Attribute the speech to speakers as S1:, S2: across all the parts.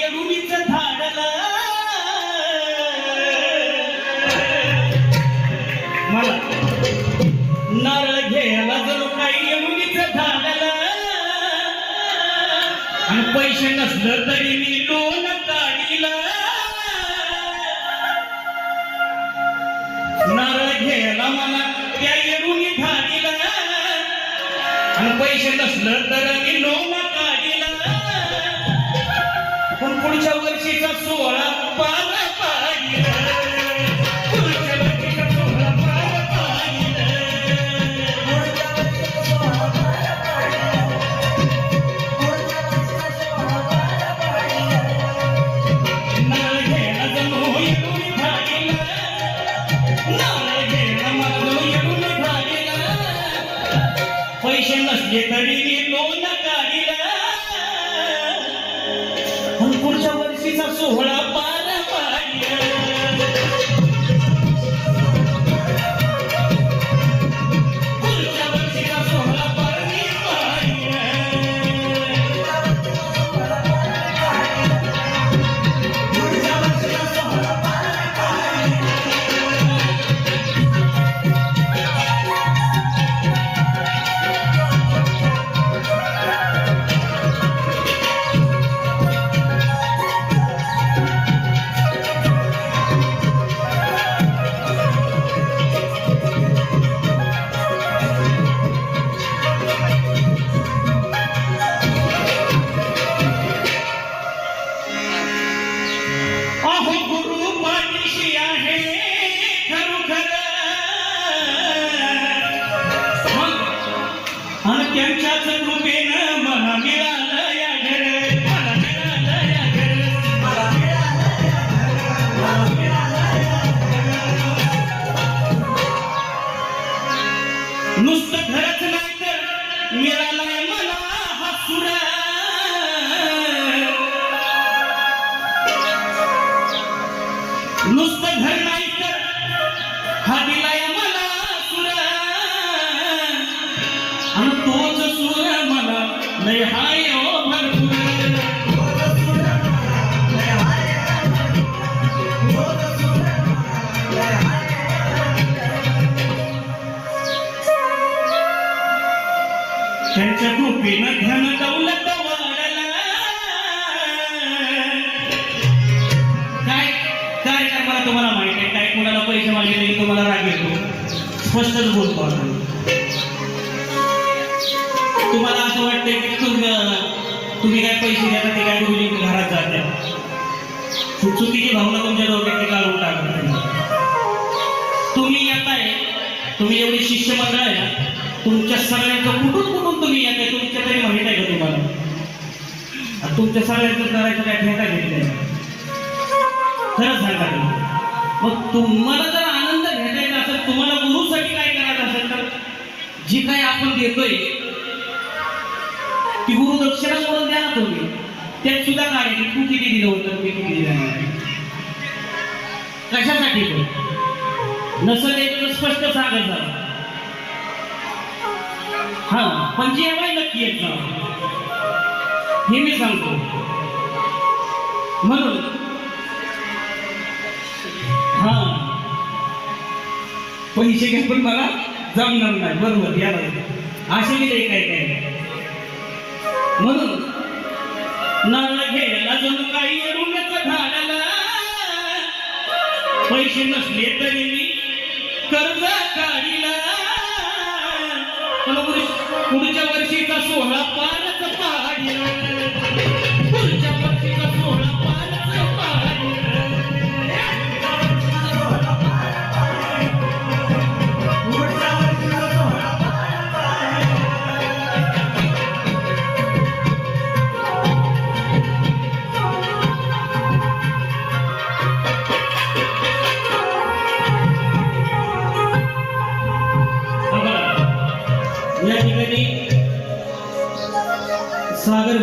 S1: येडुलीचं झाडला. मला नारळ घ्यायला जणू काही येडुलीचं झाडला. आणि पैसे नसलं तरी मी लोन काढीला. नारळ घ्यायला मला त्या येडुली झाडीला आणि पैसे नसलं तर मी लोन up so loud. ربنا काय माझ्या तुम्हाला राग येतो. स्पष्टच बोलतो आपण. तुम्हाला असं वाटतंय की तुम्ही तुम्ही काय पैसे द्या ते काय गुरुजी घरात जाते. चुकीची भावना तुमच्या डोक्यात काढून टाकत तुम्ही येताय तुम्ही एवढी शिष्यमंडळ आहे ना तुमच्या सगळ्यांचं कुठून कुठून तुम्ही येत आहे तुमच्या तरी माहीत आहे का तुम्हाला? तुमच्या सगळ्यांचं करायचं काय ठेका घेतलंय. खरंच झालं मग तुम्हाला जर आनंद भेटायचा असेल तुम्हाला गुरुसाठी काय करायचं असेल तर? जी काय आपण देतोय ती गुरु दक्षिणा म्हणून द्या ना तुम्ही. त्यात सुद्धा काय तू किती दिलं होतं मी किती दिलं नाही. कशासाठी तो नसेल एक तर स्पष्ट सांगायचं हा पण जेवाय नक्की येत हे मी सांगतो. म्हणून पैसे घ्या पण मला जमणार नाही. बरोबर या असे गेले काय काय म्हणून नारळ घ्यायला जणू काही येडूनच झाडाला. पैसे नसले तरी मी कर्ज काढीला. पुढच्या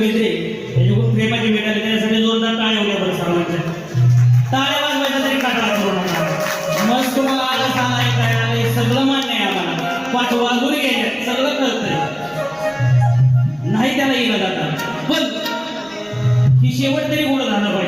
S1: मिळते. प्रेमाची भेट आली जोरदार टाळ्या होत्या बरं सर्वांच्या टाळ्या वाजवायचा तरी काटा मग तुम्हाला आला साला काय आले सगळं मान्य आहे आम्हाला. पाच वाजून घ्यायचं सगळं कळतंय. नाही त्याला येणं जाता. पण ही शेवट तरी गोड झालं पाहिजे.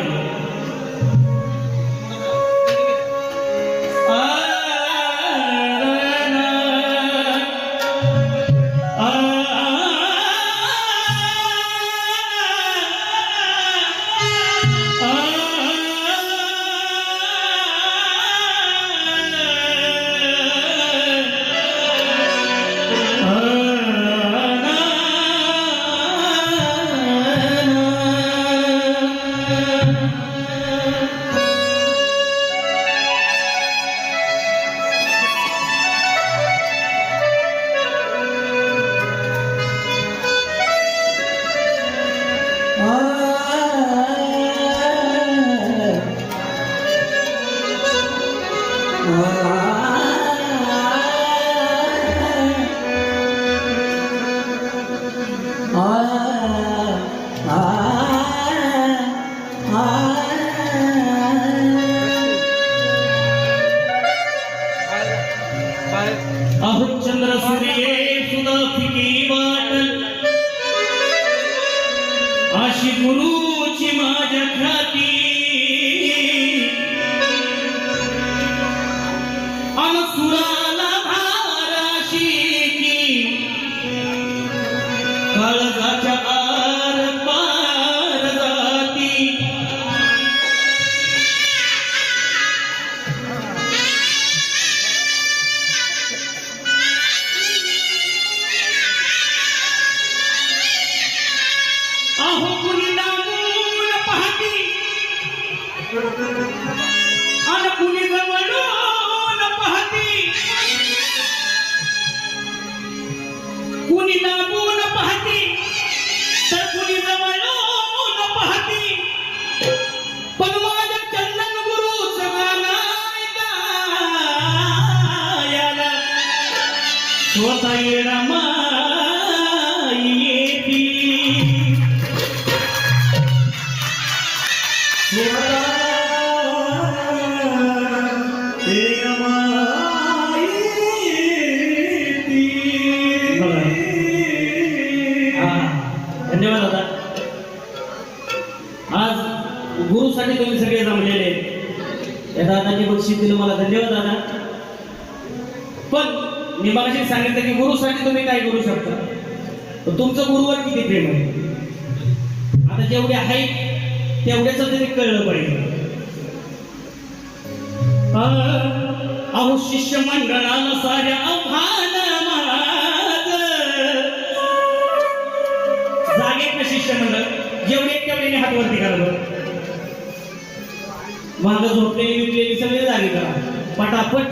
S1: अशी गुरुची माझ्या ख्याती आज गुरुसाठी तुम्ही सगळे जमलेले आहेत. या दादांनी बक्षीस दिलं मला धन्यवाद दादा. पण मी मगाशी सांगितलं की गुरुसाठी तुम्ही काय करू शकता? तुमचं गुरुवर किती प्रेम आहे? आता जेवढे आहेत तेवढ्याच तरी कळलं पाहिजे. अहो शिष्य मंडळाला साऱ्या आव्हान जागे का शिष्य मंडळ जेवढे तेवढे हात वरती करा बरं माग झोपलेली विकलेली सगळे जागे करा. पटापट.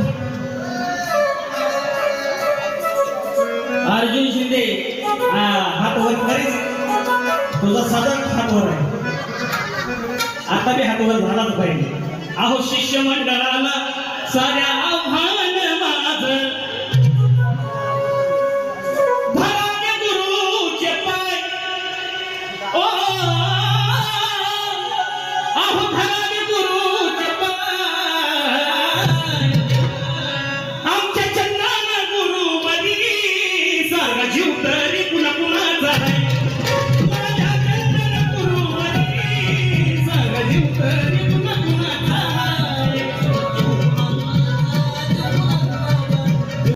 S1: अर्जुन शिंदे हात वर खरेच. तुझा सदन हात वर आहे. आता बी हात वर झालाच पाहिजे. अहो शिष्य मंडळाला साऱ्या